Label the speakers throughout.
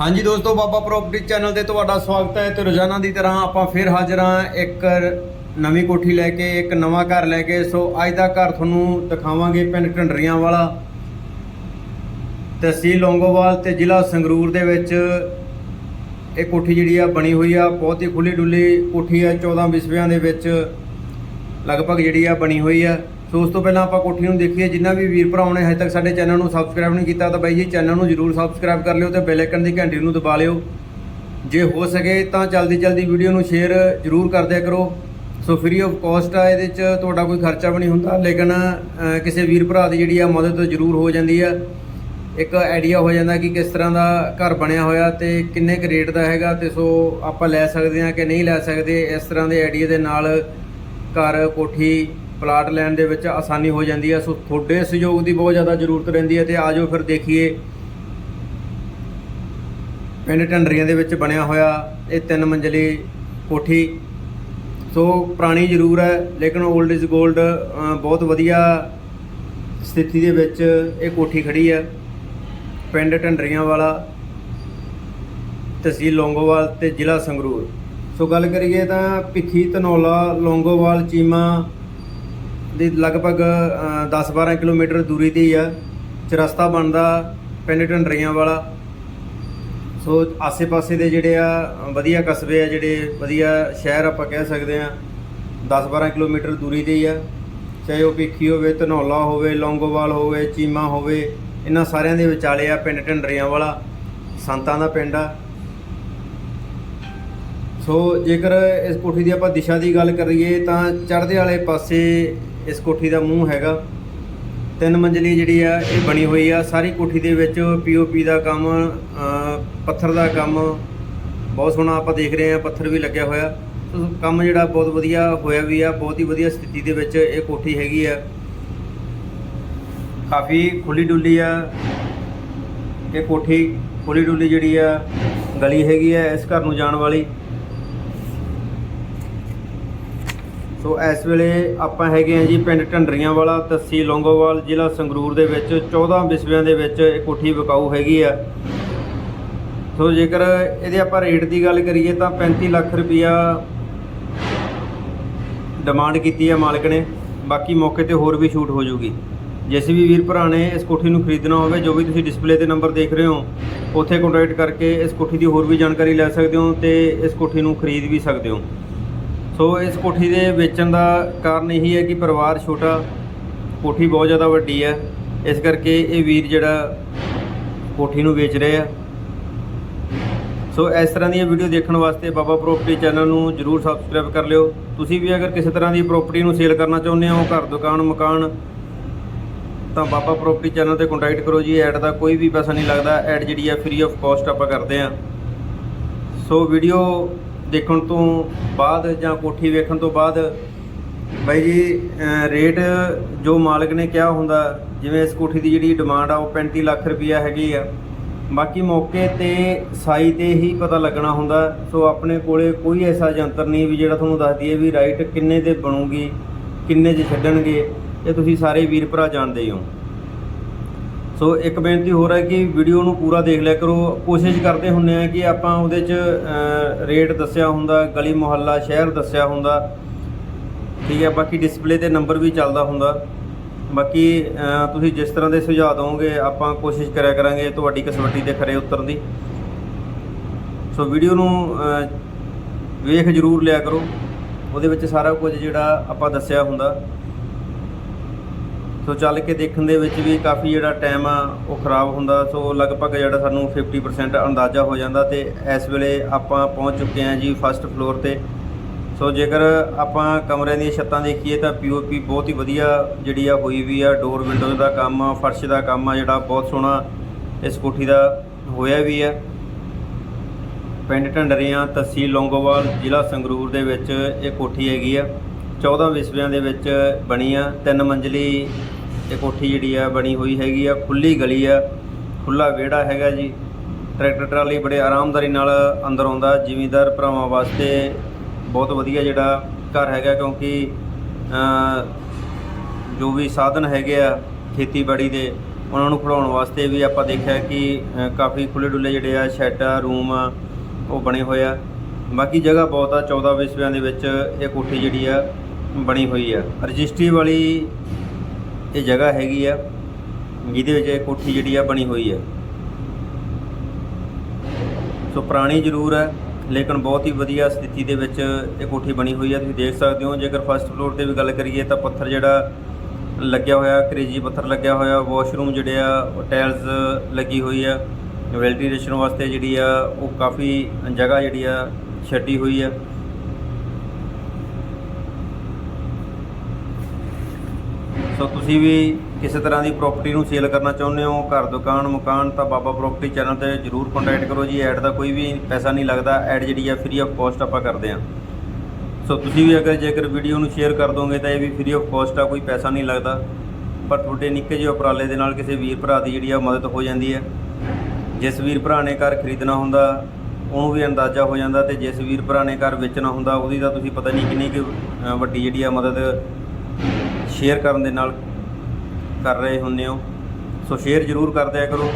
Speaker 1: ਹਾਂਜੀ ਦੋਸਤੋ, ਬਾਬਾ property channel ਤੇ ਤੁਹਾਡਾ ਸਵਾਗਤ ਹੈ ਤੇ ਰੋਜ਼ਾਨਾ ਦੀ ਤਰ੍ਹਾਂ ਆਪਾਂ ਫਿਰ ਹਾਜ਼ਰ ਹਾਂ ਇੱਕ ਨਵੀਂ ਕੋਠੀ ਲੈ ਕੇ, ਇੱਕ ਨਵਾਂ ਘਰ ਲੈ ਕੇ। ਸੋ ਅੱਜ ਦਾ ਘਰ ਤੁਹਾਨੂੰ ਦਿਖਾਵਾਂਗੇ ਪਿੰਡ ਢੰਡਰੀਆਂ ਵਾਲਾ। ਤਹਿਸੀਲ ਲੌਂਗੋਵਾਲ ਤੇ ਜ਼ਿਲ੍ਹਾ ਸੰਗਰੂਰ ਦੇ ਵਿੱਚ ਇਹ ਕੋਠੀ ਜਿਹੜੀ ਆ ਬਣੀ ਹੋਈ ਆ, ਬਹੁਤ ਹੀ ਖੁੱਲੀ ਡੁੱਲੀ ਕੋਠੀ ਆ 14 ਵਿਸਵਿਆਂ ਦੇ ਵਿੱਚ ਲਗਭਗ ਜਿਹੜੀ ਆ ਬਣੀ ਹੋਈ ਆ। ਸੋ ਉਸ ਤੋਂ ਪਹਿਲਾਂ ਆਪਾਂ ਕੋਠੀ ਨੂੰ ਦੇਖੀਏ, ਜਿੰਨਾ ਵੀ ਵੀਰ ਭਰਾਵਾਂ ਨੇ ਹਜੇ ਤੱਕ ਸਾਡੇ ਚੈਨਲ ਨੂੰ ਸਬਸਕ੍ਰਾਈਬ ਨਹੀਂ ਕੀਤਾ, ਤਾਂ ਬਾਈ ਜੀ ਚੈਨਲ ਨੂੰ ਜਰੂਰ ਸਬਸਕ੍ਰਾਈਬ ਕਰ ਲਿਓ ਤੇ ਬੈਲ ਆਈਕਨ ਦੀ ਘੰਟੀ ਨੂੰ ਦਬਾ ਲਿਓ। ਜੇ ਹੋ ਸਕੇ ਤਾਂ ਜਲਦੀ ਜਲਦੀ ਵੀਡੀਓ ਨੂੰ ਸ਼ੇਅਰ ਜਰੂਰ ਕਰ ਦਿਆ ਕਰੋ। ਸੋ ਫ੍ਰੀ ਆਫ ਕਾਸਟ ਆ, ਇਹਦੇ ਚ ਤੁਹਾਡਾ ਕੋਈ ਖਰਚਾ ਵੀ ਨਹੀਂ ਹੁੰਦਾ, ਲੇਕਿਨ ਕਿਸੇ ਵੀਰ ਭਰਾ ਦੀ ਜਿਹੜੀ ਆ ਮਦਦ ਜਰੂਰ ਹੋ ਜਾਂਦੀ ਆ। ਇੱਕ ਆਈਡੀਆ ਹੋ ਜਾਂਦਾ ਕਿ ਕਿਸ ਤਰ੍ਹਾਂ ਦਾ ਘਰ ਬਣਿਆ ਹੋਇਆ ਤੇ ਕਿੰਨੇ ਕੁ ਰੇਟ ਦਾ ਹੈਗਾ ਤੇ ਸੋ ਆਪਾਂ ਲੈ ਸਕਦੇ ਹਾਂ ਕਿ ਨਹੀਂ ਲੈ ਸਕਦੇ, ਇਸ ਤਰ੍ਹਾਂ ਦੇ ਆਈਡੀਆ ਦੇ ਨਾਲ ਘਰ, ਕੋਠੀ ਪਲਾਟ ਲੈਣ ਦੇ ਵਿੱਚ ਆਸਾਨੀ ਹੋ ਜਾਂਦੀ ਹੈ। ਸੋ ਤੁਹਾਡੇ ਸਹਿਯੋਗ ਦੀ ਬਹੁਤ ਜ਼ਿਆਦਾ ਜ਼ਰੂਰਤ ਰਹਿੰਦੀ ਹੈ ਤੇ ਆਜੋ ਫਿਰ ਦੇਖੀਏ। ਪਿੰਡ ਢੰਡਰੀਆਂ ਦੇ ਵਿੱਚ ਬਣਿਆ ਹੋਇਆ ਇਹ ਤਿੰਨ ਮੰਜ਼ਲੀ ਕੋਠੀ। ਸੋ ਪੁਰਾਣੀ ਜ਼ਰੂਰ ਹੈ, ਲੇਕਿਨ 올ਡ ਇਜ਼ 골ਡ ਬਹੁਤ ਵਧੀਆ ਸਥਿਤੀ ਦੇ ਵਿੱਚ ਇਹ ਕੋਠੀ ਖੜੀ ਹੈ। ਪਿੰਡ ਢੰਡਰੀਆਂ ਵਾਲਾ, ਤਹਿਸੀਲ ਲੌਂਗੋਵਾਲ ਤੇ ਜ਼ਿਲ੍ਹਾ ਸੰਗਰੂਰ। ਸੋ ਗੱਲ ਕਰੀਏ ਤਾਂ ਭਿੱਖੀ ਧਨੌਲਾ, ਲੌਂਗੋਵਾਲ, ਚੀਮਾ ਦੀ ਲਗਭਗ 10-12 ਕਿਲੋਮੀਟਰ ਦੂਰੀ ਤੇ ਹੀ ਆ। ਚਰਸਤਾ ਬਣਦਾ ਪਿੰਡ ਢੰਡਰੀਆਂ ਵਾਲਾ। ਸੋ ਆਸੇ-ਪਾਸੇ ਦੇ ਜਿਹੜੇ ਆ, ਵਧੀਆ ਕਸਬੇ ਆ, ਜਿਹੜੇ ਵਧੀਆ ਸ਼ਹਿਰ ਆਪਾਂ ਕਹਿ ਸਕਦੇ ਆ 10-12 ਕਿਲੋਮੀਟਰ ਦੂਰੀ ਤੇ ਹੀ ਆ। ਚਾਹੇ ਉਹ ਭਿੱਖੀ ਹੋਵੇ, ਧਨੌਲਾ ਹੋਵੇ, ਲੌਂਗੋਵਾਲ ਹੋਵੇ, ਚੀਮਾ ਹੋਵੇ, ਇਹਨਾਂ ਸਾਰਿਆਂ ਦੇ ਵਿਚਾਲੇ ਆ ਪਿੰਡ ਢੰਡਰੀਆਂ ਵਾਲਾ। ਸੰਤਾਂ ਦਾ ਪਿੰਡ ਆ। ਸੋ ਜੇਕਰ ਇਸ ਕੋਠੀ ਦੀ ਆਪਾਂ ਦਿਸ਼ਾ ਦੀ ਗੱਲ ਕਰੀਏ ਤਾਂ ਚੜ੍ਹਦੇ ਵਾਲੇ ਪਾਸੇ ਇਸ ਕੋਠੀ ਦਾ ਮੂੰਹ ਹੈਗਾ। ਤਿੰਨ ਮੰਜ਼ਲੀ ਜਿਹੜੀ ਆ, ਇਹ ਬਣੀ ਹੋਈ ਆ। ਸਾਰੀ ਕੋਠੀ ਦੇ ਵਿੱਚ ਪੀਓਪੀ ਦਾ ਕੰਮ ਪੱਥਰ ਦਾ ਕੰਮ, ਬਹੁਤ ਸੋਹਣਾ ਆਪਾਂ ਦੇਖ ਰਹੇ ਆ ਪੱਥਰ ਵੀ ਲੱਗਿਆ ਹੋਇਆ। ਕੰਮ ਜਿਹੜਾ ਬਹੁਤ ਵਧੀਆ ਹੋਇਆ ਵੀ ਆ, ਬਹੁਤ ਹੀ ਵਧੀਆ ਸਥਿਤੀ ਦੇ ਵਿੱਚ ਇਹ ਕੋਠੀ ਹੈਗੀ ਆ। ਕਾਫੀ ਖੁੱਲੀ ਡੁੱਲੀ ਆ। ਇਹ ਕੋਠੀ ਖੁੱਲੀ ਡੁੱਲੀ ਜਿਹੜੀ ਆ, ਗਲੀ ਹੈਗੀ ਆ ਇਸ ਘਰ ਨੂੰ ਜਾਣ ਵਾਲੀ। ਸੋ ਇਸ ਵੇਲੇ ਆਪਾਂ ਹੈਗੇ ਆ ਜੀ ਪਿੰਡ ਢੰਡਰੀਆਂ ਵਾਲਾ ਤਹਿਸੀਲ ਲੌਂਗੋਵਾਲ, ਜ਼ਿਲ੍ਹਾ ਸੰਗਰੂਰ ਦੇ ਵਿੱਚ। 14 ਵਿਸਵਿਆਂ ਦੇ ਵਿੱਚ ਇਹ ਕੋਠੀ ਵਿਕਾਊ ਹੈਗੀ ਆ। ਸੋ ਜੇਕਰ ਇਹਦੇ ਆਪਾਂ ਰੇਟ ਦੀ ਗੱਲ ਕਰੀਏ ਤਾਂ 35 ਲੱਖ ਰੁਪਈਆ ਡਿਮਾਂਡ ਕੀਤੀ ਹੈ ਮਾਲਕ ਨੇ। ਬਾਕੀ ਮੌਕੇ ਤੇ ਹੋਰ ਵੀ ਛੂਟ ਹੋ ਜਾਊਗੀ। ਜਿਸ ਵੀ ਵੀਰ ਭਰਾ ਨੇ ਇਸ ਕੋਠੀ ਨੂੰ ਖਰੀਦਣਾ ਹੋਵੇ, ਜੋ ਵੀ ਤੁਸੀਂ ਡਿਸਪਲੇ ਤੇ ਨੰਬਰ ਦੇਖ ਰਹੇ ਹੋ, ਉੱਥੇ ਕੰਟੈਕਟ ਕਰਕੇ ਇਸ ਕੋਠੀ ਦੀ ਹੋਰ ਵੀ ਜਾਣਕਾਰੀ ਲੈ ਸਕਦੇ ਹੋ ਤੇ ਇਸ ਕੋਠੀ ਨੂੰ ਖਰੀਦ ਵੀ ਸਕਦੇ ਹੋ। ਸੋ ਇਸ ਕੋਠੀ ਦੇ ਵੇਚਣ ਦਾ ਕਾਰਨ ਇਹੀ ਹੈ ਕਿ ਪਰਿਵਾਰ ਛੋਟਾ, ਕੋਠੀ ਬਹੁਤ ਜ਼ਿਆਦਾ ਵੱਡੀ ਹੈ। ਇਸ ਕਰਕੇ ਇਹ ਵੀਰ ਜਿਹੜਾ ਕੋਠੀ ਨੂੰ ਵੇਚ ਰਹੇ ਆ। ਸੋ ਇਸ ਤਰ੍ਹਾਂ ਦੀਆਂ ਵੀਡੀਓ ਦੇਖਣ ਵਾਸਤੇ ਬਾਬਾ ਪ੍ਰੋਪਰਟੀ ਚੈਨਲ ਨੂੰ ਜਰੂਰ ਸਬਸਕ੍ਰਾਈਬ ਕਰ ਲਿਓ। ਤੁਸੀਂ ਵੀ ਅਗਰ ਕਿਸੇ ਤਰ੍ਹਾਂ ਦੀ ਪ੍ਰੋਪਰਟੀ ਨੂੰ ਸੇਲ ਕਰਨਾ ਚਾਹੁੰਦੇ ਹੋ, ਘਰ, ਦੁਕਾਨ, ਮਕਾਨ, ਤਾਂ ਬਾਬਾ ਪ੍ਰੋਪਰਟੀ ਚੈਨਲ ਤੇ ਕੰਟੈਕਟ ਕਰੋ ਜੀ। ਐਡ ਦਾ ਕੋਈ ਵੀ ਪੈਸਾ ਨਹੀਂ ਲੱਗਦਾ। ਐਡ ਜਿਹੜੀ ਆ ਫ੍ਰੀ ਆਫ ਕਾਸਟ ਆਪਾਂ ਕਰਦੇ ਆ। ਸੋ ਵੀਡੀਓ ਦੇਖਣ ਤੋਂ ਬਾਅਦ ਜਾਂ ਕੋਠੀ ਵੇਖਣ ਤੋਂ ਬਾਅਦ, ਬਾਈ ਜੀ ਰੇਟ ਜੋ ਮਾਲਕ ਨੇ ਕਿਹਾ ਹੁੰਦਾ, ਜਿਵੇਂ ਇਸ ਕੋਠੀ ਦੀ ਜਿਹੜੀ ਡਿਮਾਂਡ ਆ ਉਹ 35 ਲੱਖ ਰੁਪਈਆ ਹੈਗੀ ਆ। ਬਾਕੀ ਮੌਕੇ ਤੇ ਸਾਈ ਤੇ ਹੀ ਪਤਾ ਲੱਗਣਾ ਹੁੰਦਾ। ਸੋ ਆਪਣੇ ਕੋਲੇ ਕੋਈ ਐਸਾ ਯੰਤਰ ਨਹੀਂ ਵੀ ਜਿਹੜਾ ਤੁਹਾਨੂੰ ਦੱਸ ਦਈਏ ਵੀ ਰਾਈਟ ਕਿੰਨੇ ਤੇ ਬਣੂਗੀ, ਕਿੰਨੇ 'ਚ ਛੱਡਣਗੇ, ਇਹ ਤੁਸੀਂ ਸਾਰੇ ਵੀਰ ਭਰਾ ਜਾਣਦੇ ਹੀ ਹੋ। ਸੋ ਇੱਕ ਬੇਨਤੀ ਹੋਰ ਹੈ ਕਿ ਵੀਡੀਓ ਨੂੰ ਪੂਰਾ ਦੇਖ ਲਿਆ ਕਰੋ। ਕੋਸ਼ਿਸ਼ ਕਰਦੇ ਹੁੰਨੇ ਆ ਕਿ ਆਪਾਂ ਉਹਦੇ 'ਚ ਰੇਟ ਦੱਸਿਆ ਹੁੰਦਾ, ਗਲੀ ਮੁਹੱਲਾ, ਸ਼ਹਿਰ ਦੱਸਿਆ ਹੁੰਦਾ। ਠੀਕ ਹੈ, ਬਾਕੀ ਡਿਸਪਲੇ ਤੇ ਨੰਬਰ ਵੀ ਚੱਲਦਾ ਹੁੰਦਾ। ਬਾਕੀ ਤੁਸੀਂ ਜਿਸ ਤਰ੍ਹਾਂ ਦੇ ਸੁਝਾਅ ਦਿਓਗੇ, ਆਪਾਂ ਕੋਸ਼ਿਸ਼ ਕਰਿਆ ਕਰਾਂਗੇ ਤੁਹਾਡੀ ਕਸਵੱਟੀ ਤੇ ਖਰੇ ਉਤਰਨ ਦੀ। ਸੋ ਵੀਡੀਓ ਨੂੰ ਵੇਖ ਜ਼ਰੂਰ ਲਿਆ ਕਰੋ। ਉਹਦੇ ਵਿੱਚ ਸਾਰਾ ਕੁਝ ਜਿਹੜਾ ਆਪਾਂ ਦੱਸਿਆ ਹੁੰਦਾ। ਸੋ ਚੱਲ ਕੇ ਦੇਖਣ ਦੇ ਵਿੱਚ ਵੀ ਕਾਫੀ ਜਿਹੜਾ ਟਾਈਮ ਆ, ਉਹ ਖਰਾਬ ਹੁੰਦਾ। ਸੋ ਲਗਭਗ ਜਿਹੜਾ ਸਾਨੂੰ 50% ਅੰਦਾਜ਼ਾ ਹੋ ਜਾਂਦਾ ਤੇ ਇਸ ਵੇਲੇ ਆਪਾਂ ਪਹੁੰਚ ਚੁੱਕੇ ਹਾਂ ਜੀ ਫਸਟ ਫਲੋਰ ਤੇ। ਸੋ ਜੇਕਰ ਆਪਾਂ ਕਮਰਿਆਂ ਦੀਆਂ ਛੱਤਾਂ ਦੇਖੀਏ ਤਾਂ ਪੀਓਪੀ ਬਹੁਤ ਹੀ ਵਧੀਆ ਜਿਹੜੀ ਆ ਹੋਈ ਵੀ ਆ। ਡੋਰ ਵਿੰਡੋਜ਼ ਦਾ ਕੰਮ ਆ, ਫਰਸ਼ ਦਾ ਕੰਮ ਆ, ਜਿਹੜਾ ਬਹੁਤ ਸੋਹਣਾ ਇਸ ਕੋਠੀ ਦਾ ਹੋਇਆ ਵੀ ਆ। ਪਿੰਡ ਢੰਡਰੀਆਂ, ਤਹਿਸੀਲ ਲੌਂਗੋਵਾਲ, ਜ਼ਿਲ੍ਹਾ ਸੰਗਰੂਰ ਦੇ ਵਿੱਚ ਇਹ ਕੋਠੀ ਹੈਗੀ ਆ। 14 ਵਿਸਵਿਆਂ ਦੇ ਵਿੱਚ ਬਣੀ ਆ। ਤਿੰਨ ਮੰਜ਼ਲੀ ਇਹ ਕੋਠੀ ਜਿਹੜੀ ਆ ਬਣੀ ਹੋਈ ਹੈਗੀ ਆ ਖੁੱਲੀ ਗਲੀ ਆ ਖੁੱਲਾ ਵਿਹੜਾ ਹੈਗਾ ਜੀ। ਟਰੈਕਟਰ ਟਰਾਲੀ ਬੜੇ ਆਰਾਮਦਾਰੀ ਨਾਲ ਅੰਦਰ ਆਉਂਦਾ, ਜ਼ਿਮੀਂਦਾਰ ਭਰਾਵਾਂ ਵਾਸਤੇ ਬਹੁਤ ਵਧੀਆ ਜਿਹੜਾ ਘਰ ਹੈਗਾ ਕਿਉਂਕਿ ਜੋ ਵੀ ਸਾਧਨ ਹੈਗੇ ਆ ਖੇਤੀਬਾੜੀ ਦੇ, ਉਹਨਾਂ ਨੂੰ ਖੜਾਉਣ ਵਾਸਤੇ ਵੀ ਆਪਾਂ ਦੇਖਿਆ ਕਿ ਕਾਫੀ ਖੁੱਲੇ ਡੁੱਲੇ ਜਿਹੜੇ ਆ ਸ਼ੈੱਡ ਆ, ਰੂਮ ਆ, ਉਹ ਬਣੇ ਹੋਏ ਆ। ਬਾਕੀ ਜਗ੍ਹਾ ਬਹੁਤ ਆ 14 ਵਿਸਵਿਆਂ ਦੇ ਵਿੱਚ ਇਹ ਕੋਠੀ ਜਿਹੜੀ ਆ ਬਣੀ ਹੋਈ ਆ। ਰਜਿਸਟਰੀ ਵਾਲੀ ਇਹ ਜਗ੍ਹਾ ਹੈਗੀ ਆ, ਜਿਹਦੇ ਵਿੱਚ ਇਹ ਕੋਠੀ ਜਿਹੜੀ ਆ ਬਣੀ ਹੋਈ ਹੈ ਸੋ ਪੁਰਾਣੀ ਜ਼ਰੂਰ ਹੈ ਲੇਕਿਨ ਬਹੁਤ ਹੀ ਵਧੀਆ ਸਥਿਤੀ ਦੇ ਵਿੱਚ ਇਹ ਕੋਠੀ ਬਣੀ ਹੋਈ ਹੈ ਤੁਸੀਂ ਦੇਖ ਸਕਦੇ ਹੋ, ਜੇਕਰ ਫਸਟ ਫਲੋਰ ਤੇ ਵੀ ਗੱਲ ਕਰੀਏ ਤਾਂ ਪੱਥਰ ਜਿਹੜਾ ਲੱਗਿਆ ਹੋਇਆ ਕਰੇਜੀ ਪੱਥਰ ਲੱਗਿਆ ਹੋਇਆ ਵਾਸ਼ਰੂਮ ਜਿਹੜੇ ਆ, ਉਹ ਟਾਇਲਸ ਲੱਗੀ ਹੋਈ ਆ। ਵੈਂਟੀਲੇਸ਼ਨ ਵਾਸਤੇ ਜਿਹੜੀ ਆ, ਉਹ ਕਾਫੀ ਜਗ੍ਹਾ ਜਿਹੜੀ ਆ, ਛੱਡੀ ਹੋਈ ਆ। ਸੋ ਤੁਸੀਂ ਵੀ ਕਿਸੇ ਤਰ੍ਹਾਂ ਦੀ ਪ੍ਰਾਪਰਟੀ ਨੂੰ ਸੇਲ ਕਰਨਾ ਚਾਹੁੰਦੇ ਹੋ, ਘਰ, ਦੁਕਾਨ, ਮਕਾਨ, ਤਾਂ ਬਾਬਾ ਪ੍ਰਾਪਰਟੀ ਚੈਨਲ ਤੇ ਜਰੂਰ ਕੰਟੈਕਟ ਕਰੋ ਜੀ। ਐਡ ਦਾ ਕੋਈ ਵੀ ਪੈਸਾ ਨਹੀਂ ਲੱਗਦਾ। ਐਡ ਜਿਹੜੀ ਆ ਫ੍ਰੀ ਆਫ ਕਾਸਟ ਆਪਾਂ ਕਰਦੇ ਹਾਂ। ਸੋ ਤੁਸੀਂ ਵੀ ਅਗਰ ਜੇਕਰ ਵੀਡੀਓ ਨੂੰ ਸ਼ੇਅਰ ਕਰ ਦੋਗੇ, ਤਾਂ ਇਹ ਵੀ ਫ੍ਰੀ ਆਫ ਕਾਸਟ ਆ, ਕੋਈ ਪੈਸਾ ਨਹੀਂ ਲੱਗਦਾ। ਪਰ ਤੁਹਾਡੇ ਨਿੱਕੇ ਜਿਹੇ ਉਪਰਾਲੇ ਦੇ ਨਾਲ ਕਿਸੇ ਵੀਰ ਭਰਾ ਦੀ ਜਿਹੜੀ ਆ, ਮਦਦ ਹੋ ਜਾਂਦੀ ਹੈ। ਜਿਸ ਵੀਰ ਭਰਾ ਨੇ ਘਰ ਖਰੀਦਣਾ ਹੁੰਦਾ, ਉਹਨੂੰ ਵੀ ਅੰਦਾਜ਼ਾ ਹੋ ਜਾਂਦਾ ਤੇ ਜਿਸ ਵੀਰ ਭਰਾ ਨੇ ਘਰ ਵੇਚਣਾ ਹੁੰਦਾ, ਉਹਦੀ ਤਾਂ ਤੁਸੀਂ ਪਤਾ ਨਹੀਂ ਕਿੰਨੀ ਕੁ ਵੱਡੀ ਜਿਹੜੀ ਆ ਮਦਦ ਸ਼ੇਅਰ ਕਰਨ ਦੇ ਨਾਲ ਕਰ ਰਹੇ ਹੁੰਦੇ ਹੋ। ਸੋ ਸ਼ੇਅਰ ਜ਼ਰੂਰ ਕਰ ਦਿਆ ਕਰੋ।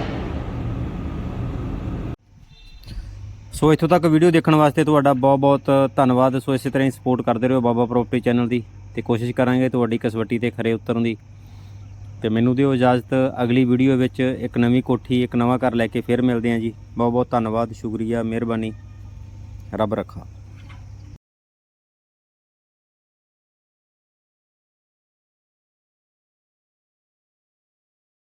Speaker 1: ਸੋ ਇੱਥੋਂ ਤੱਕ ਵੀਡੀਓ ਦੇਖਣ ਵਾਸਤੇ ਤੁਹਾਡਾ ਬਹੁਤ-ਬਹੁਤ ਧੰਨਵਾਦ। ਸੋ ਇਸੇ ਤਰ੍ਹਾਂ ਹੀ ਸਪੋਰਟ ਕਰਦੇ ਰਹੋ ਬਾਬਾ ਪ੍ਰਾਪਰਟੀ ਚੈਨਲ ਦੀ ਤੇ ਕੋਸ਼ਿਸ਼ ਕਰਾਂਗੇ ਤੁਹਾਡੀ ਕਸਵੱਟੀ ਤੇ ਖਰੇ ਉਤਰਨ ਦੀ। ਤੇ ਮੈਨੂੰ ਦਿਓ ਇਜਾਜ਼ਤ, ਅਗਲੀ ਵੀਡੀਓ ਵਿੱਚ ਇੱਕ ਨਵੀਂ ਕੋਠੀ, ਇੱਕ ਨਵਾਂ ਘਰ ਲੈ ਕੇ ਫਿਰ ਮਿਲਦੇ ਹਾਂ ਜੀ। ਬਹੁਤ-ਬਹੁਤ ਧੰਨਵਾਦ, ਸ਼ੁਕਰੀਆ, ਮਿਹਰਬਾਨੀ। ਰੱਬ ਰੱਖਾ।